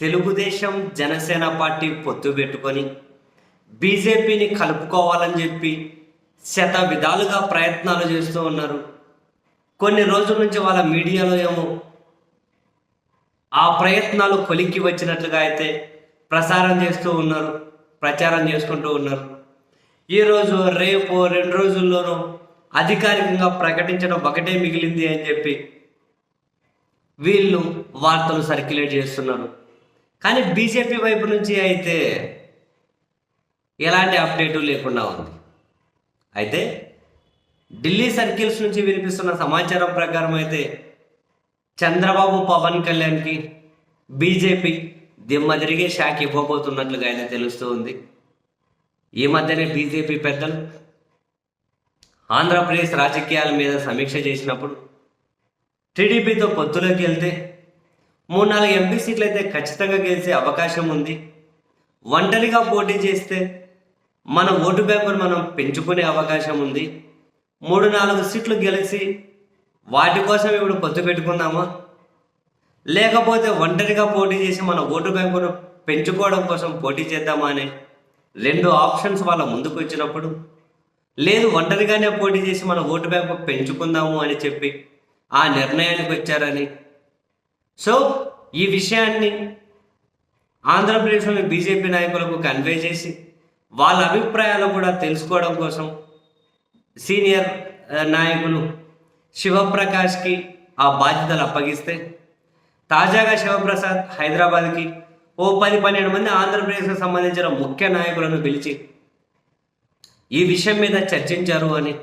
Telugu Desam Janasena party పొత్తు పెట్టుకొని బీజేపీని కలుపుకోవాలని చెప్పి శత విధాలుగా ప్రయత్నాలు చేస్తూ ఉన్నారు. కొన్ని రోజుల నుంచి వాళ్ళ మీడియాలో ఏమో ఆ ప్రయత్నాలు కొలిక్కి వచ్చినట్లుగా అయితే ప్రసారం చేస్తూ ఉన్నారు ప్రచారం చేసుకుంటూ ఉన్నారు. ఈరోజు రేపు రెండు రోజుల్లోనూ అధికారికంగా ప్రకటించడం ఒకటే మిగిలింది అని చెప్పి వీళ్ళు వార్తలు సర్క్యులేట్ చేస్తున్నారు. కానీ బీజేపీ వైపు నుంచి అయితే ఎలాంటి అప్డేటు లేకుండా ఉంది. అయితే ఢిల్లీ సర్కిల్స్ నుంచి వినిపిస్తున్న సమాచారం ప్రకారం అయితే చంద్రబాబు పవన్ కళ్యాణ్కి బీజేపీ దిమ్మ తిరిగే షాక్ ఇవ్వబోతున్నట్లుగా అయితే తెలుస్తూ ఉంది. ఈ మధ్యనే బీజేపీ పెద్దలు ఆంధ్రప్రదేశ్ రాజకీయాల మీద సమీక్ష చేసినప్పుడు టీడీపీతో పొత్తులోకి వెళ్తే మూడు నాలుగు ఎంపీ సీట్లు అయితే ఖచ్చితంగా గెలిచే అవకాశం ఉంది. ఒంటరిగా పోటీ చేస్తే మన ఓటు బ్యాంకును మనం పెంచుకునే అవకాశం ఉంది. మూడు నాలుగు సీట్లు గెలిచి వాటి కోసం ఇప్పుడు పొత్తు పెట్టుకుందామా? లేకపోతే ఒంటరిగా పోటీ చేసి మన ఓటు బ్యాంకును పెంచుకోవడం కోసం పోటీ చేద్దామా అని రెండు ఆప్షన్స్ వాళ్ళ ముందుకు వచ్చినప్పుడు లేదు ఒంటరిగానే పోటీ చేసి మన ఓటు బ్యాంకు పెంచుకుందాము అని చెప్పి ఆ నిర్ణయానికి వచ్చారని సో ఈ విషయాన్ని ఆంధ్రప్రదేశ్లోని బీజేపీ నాయకులకు కన్వే చేసి వాళ్ళ అభిప్రాయాలు కూడా తెలుసుకోవడం కోసం సీనియర్ నాయకులు శివప్రకాష్కి ఆ బాధ్యతలు అప్పగిస్తే తాజాగా శివప్రసాద్ హైదరాబాద్కి ఓ పది పన్నెండు మంది ఆంధ్రప్రదేశ్కి సంబంధించిన ముఖ్య నాయకులను పిలిచి ఈ విషయం మీద చర్చించారు అని.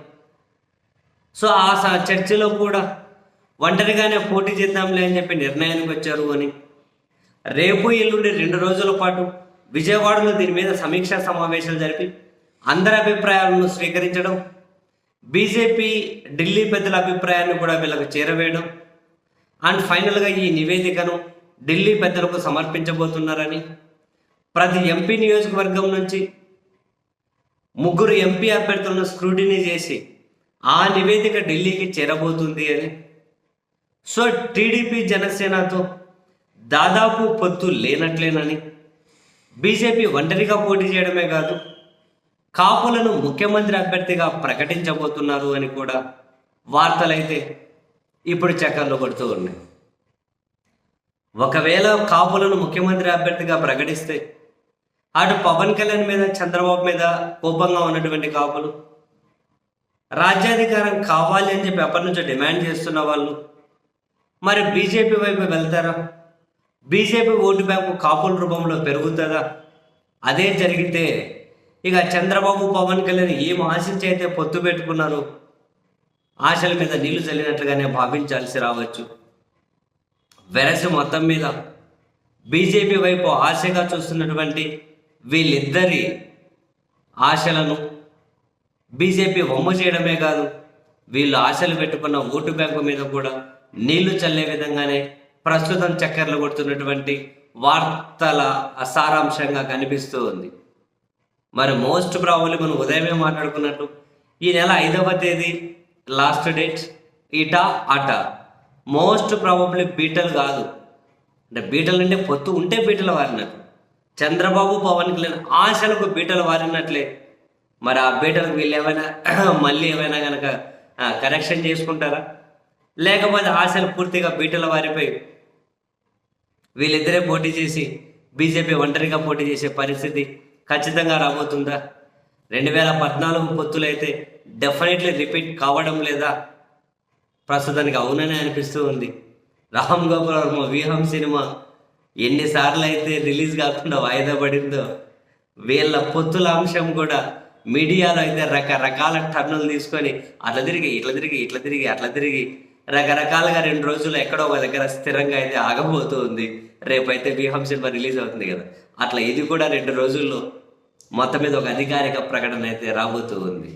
సో ఆ స- చర్చలో కూడా ఒంటరిగానే పోటీ చేద్దాంలే అని చెప్పి నిర్ణయానికి వచ్చారు అని. రేపు ఎల్లుండి రెండు రోజుల పాటు విజయవాడలో దీని మీద సమీక్షా సమావేశాలు జరిపి అందరి అభిప్రాయాలను స్వీకరించడం బీజేపీ ఢిల్లీ పెద్దల అభిప్రాయాన్ని కూడా వీళ్ళకు చేరవేయడం అండ్ ఫైనల్గా ఈ నివేదికను ఢిల్లీ పెద్దలకు సమర్పించబోతున్నారని. ప్రతి ఎంపీ నియోజకవర్గం నుంచి ముగ్గురు ఎంపీ అభ్యర్థులను స్క్రూటినీ చేసి ఆ నివేదిక ఢిల్లీకి చేరబోతుంది అని సో టీడీపీ జనసేనతో దాదాపు పొత్తు లేనట్లేనని బీజేపీ ఒంటరిగా పోటీ చేయడమే కాదు కాపులను ముఖ్యమంత్రి అభ్యర్థిగా ప్రకటించబోతున్నారు అని కూడా వార్తలైతే ఇప్పుడు చక్కర్లు కొడుతూ ఉన్నాయి. ఒకవేళ కాపులను ముఖ్యమంత్రి అభ్యర్థిగా ప్రకటిస్తే అటు పవన్ కళ్యాణ్ మీద చంద్రబాబు మీద కోపంగా ఉన్నటువంటి కాపులు రాజ్యాధికారం కావాలి అని చెప్పి ఎప్పటి నుంచో డిమాండ్ చేస్తున్న వాళ్ళు మరి బీజేపీ వైపు వెళ్తారా? బీజేపీ ఓటు బ్యాంకు కాపుల రూపంలో పెరుగుతుందా? అదే జరిగితే ఇక చంద్రబాబు పవన్ కళ్యాణ్ ఏం ఆశించి అయితే పొత్తు పెట్టుకున్నారు? ఆశల మీద నీళ్ళు చల్లినట్లుగానే భావించాల్సి రావచ్చు. వెరసి మొత్తం మీద బీజేపీ వైపు ఆశగా చూస్తున్నటువంటి వీళ్ళిద్దరి ఆశలను బీజేపీ వమ్ము చేయడమే కాదు వీళ్ళు ఆశలు పెట్టుకున్న ఓటు బ్యాంకు మీద కూడా నీళ్ళు చల్లే విధంగానే ప్రస్తుతం చక్కర్లు కొడుతున్నటువంటి వార్తల సారాంశంగా కనిపిస్తూ ఉంది. మరి మోస్ట్ ప్రాబ్లీ మనం ఉదయమే మాట్లాడుకున్నట్టు ఈ నెల ఐదవ తేదీ లాస్ట్ డేట్ ఇటా అట మోస్ట్ ప్రాబబ్లీ బీటలు కాదు. అంటే బీటలు అంటే పొత్తు ఉంటే బీటలు వారినట్టు. చంద్రబాబు పవన్ కళ్యాణ్ ఆశలకు బీటలు వారినట్లే. మరి ఆ బీటలకు వీళ్ళు ఏమైనా మళ్ళీ ఏమైనా కనుక కరెక్షన్ చేసుకుంటారా? లేకపోతే ఆశలు పూర్తిగా బీటల వారిపై వీళ్ళిద్దరే పోటీ చేసి బీజేపీ ఒంటరిగా పోటీ చేసే పరిస్థితి ఖచ్చితంగా రాబోతుందా? రెండు వేల పద్నాలుగు పొత్తులైతే డెఫినెట్లీ రిపీట్ కావడం లేదా? ప్రస్తుతానికి అవుననే అనిపిస్తూ ఉంది. రామ్ గోపాల్ వర్మ వ్యూహం సినిమా ఎన్నిసార్లు అయితే రిలీజ్ కాకుండా వాయిదా పడిందో వీళ్ళ పొత్తుల అంశం కూడా మీడియాలో అయితే రకరకాల టర్నులు తీసుకొని అట్లా తిరిగి ఇట్లా తిరిగి ఇట్లా తిరిగి అట్లా తిరిగి రకరకాలుగా రెండు రోజులు ఎక్కడో ఒక దగ్గర స్థిరంగా అయితే ఆగబోతూ ఉంది రేపైతే వ్యూహం సినిమా రిలీజ్ అవుతుంది కదా. అట్లా ఇది కూడా రెండు రోజుల్లో మొత్తం మీద ఒక అధికారిక ప్రకటన అయితే రాబోతూ ఉంది